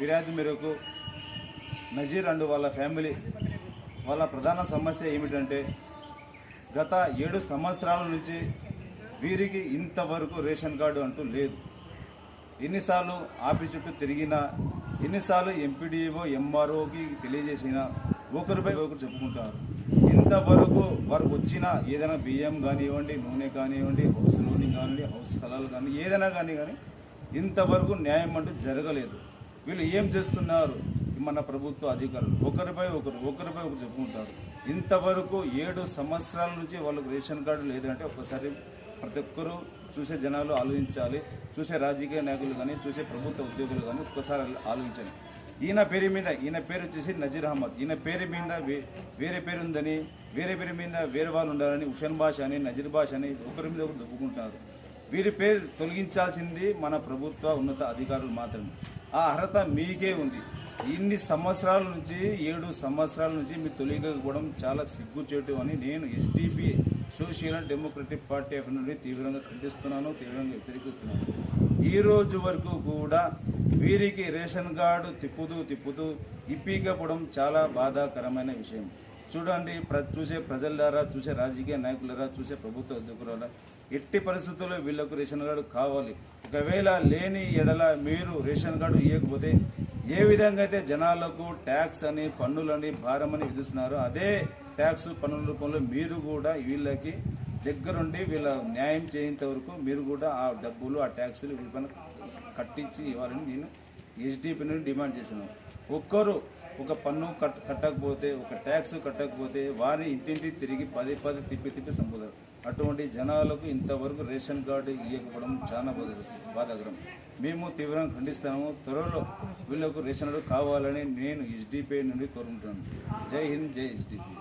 ఫిర్యాదు మేరకు నజీర్ అండ్ వాళ్ళ ఫ్యామిలీ వాళ్ళ ప్రధాన సమస్య ఏమిటంటే గత ఏడు సంవత్సరాల నుంచి వీరికి ఇంతవరకు రేషన్ కార్డు అంటూ లేదు. ఎన్నిసార్లు ఆఫీస్ చుట్టూ తిరిగినా ఎన్నిసార్లు ఎంపీడీఓ ఎంఆర్ఓకి తెలియజేసినా ఒకరిపై ఒకరు చెప్పుకుంటారు. ఇంతవరకు వారికి వచ్చిన ఏదైనా బియ్యం కానివ్వండి నూనె కానివ్వండి హౌస్ లోనింగ్ కానివ్వండి హౌస్ స్థలాలు కానీ ఏదైనా కానీ కానీ ఇంతవరకు న్యాయం అంటూ జరగలేదు. వీళ్ళు ఏం చేస్తున్నారు? మన ప్రభుత్వ అధికారులు. ఒకరిపై ఒకరు ఒకరిపై ఒకరు చెప్పుకుంటారు. ఇంతవరకు ఏడు సంవత్సరాల నుంచి వాళ్ళకు రేషన్ కార్డు లేదంటే ఒకసారి ప్రతి ఒక్కరూ చూసే జనాలు ఆలోచించాలి. చూసే రాజకీయ నాయకులు కానీ చూసే ప్రభుత్వ ఉద్యోగులు కానీ ఒక్కసారి ఆలోచించాలి ఈయన పేరు మీద ఈయన పేరు వచ్చేసి నజీర్ అహ్మద్. ఈయన పేరు మీద వే- వేరే పేరు ఉందని వేరే పేరు మీద వేరే వాళ్ళు ఉండాలని హుషన్ భాష అని నజీర్ భాష అని ఒకరి మీద ఒకరు దొప్పుకుంటారు వీరి పేరు తొలగించాల్సింది మన ప్రభుత్వ ఉన్నత అధికారులు మాత్రమే. ఆ అర్హత మీకే ఉంది. ఇన్ని సంవత్సరాల నుంచి ఏడు సంవత్సరాల నుంచి మీరు తొలగకపోవడం చాలా సిగ్గుచేటు అని నేను SDP social and democratic party of నుండి తీవ్రంగా ఖండిస్తున్నాను తీవ్రంగా వ్యతిరేకిస్తున్నాను ఈ రోజు వరకు కూడా వీరికి రేషన్ కార్డు తిప్పుతూ తిప్పుతూ ఇప్పికపోవడం చాలా బాధాకరమైన విషయం. చూడండి ప్ర చూసే ప్రజలారా చూసే రాజకీయ నాయకులరా చూసే ప్రభుత్వ ఉద్యోగులరా ఎట్టి పరిస్థితుల్లో వీళ్ళకు రేషన్ కార్డు కావాలి. ఒకవేళ లేని ఎడల మీరు రేషన్ కార్డు ఇవ్వకపోతే ఏ విధంగా అయితే జనాలకు ట్యాక్స్ అని పన్నులని భారం అని విధిస్తున్నారో అదే ట్యాక్స్ పన్నుల రూపంలో మీరు కూడా వీళ్ళకి దగ్గరుండి వీళ్ళ న్యాయం చేయేంత వరకు మీరు కూడా ఆ డబ్బులు ఆ ట్యాక్సులు వీళ్ళ కట్టించి ఇవ్వాలని నేను ఎస్డిపి నుండి డిమాండ్ చేస్తున్నాను. ఒక్కరు ఒక పన్ను కట్ కట్టకపోతే ఒక ట్యాక్స్ కట్టకపోతే వారి ఇంటింటి తిరిగి పది పది తిప్పి తిప్పి సంపుతారు అటువంటి జనాలకు ఇంతవరకు రేషన్ కార్డు ఇవ్వకపోవడం చాలా బాధ బాధాకరం. మేము తీవ్రంగా ఖండిస్తాము త్వరలో వీళ్ళకు రేషన్ కార్డు కావాలని నేను ఎస్డిపి నుండి కోరుకుంటున్నాను. జై హింద్ జై ఎస్డిపి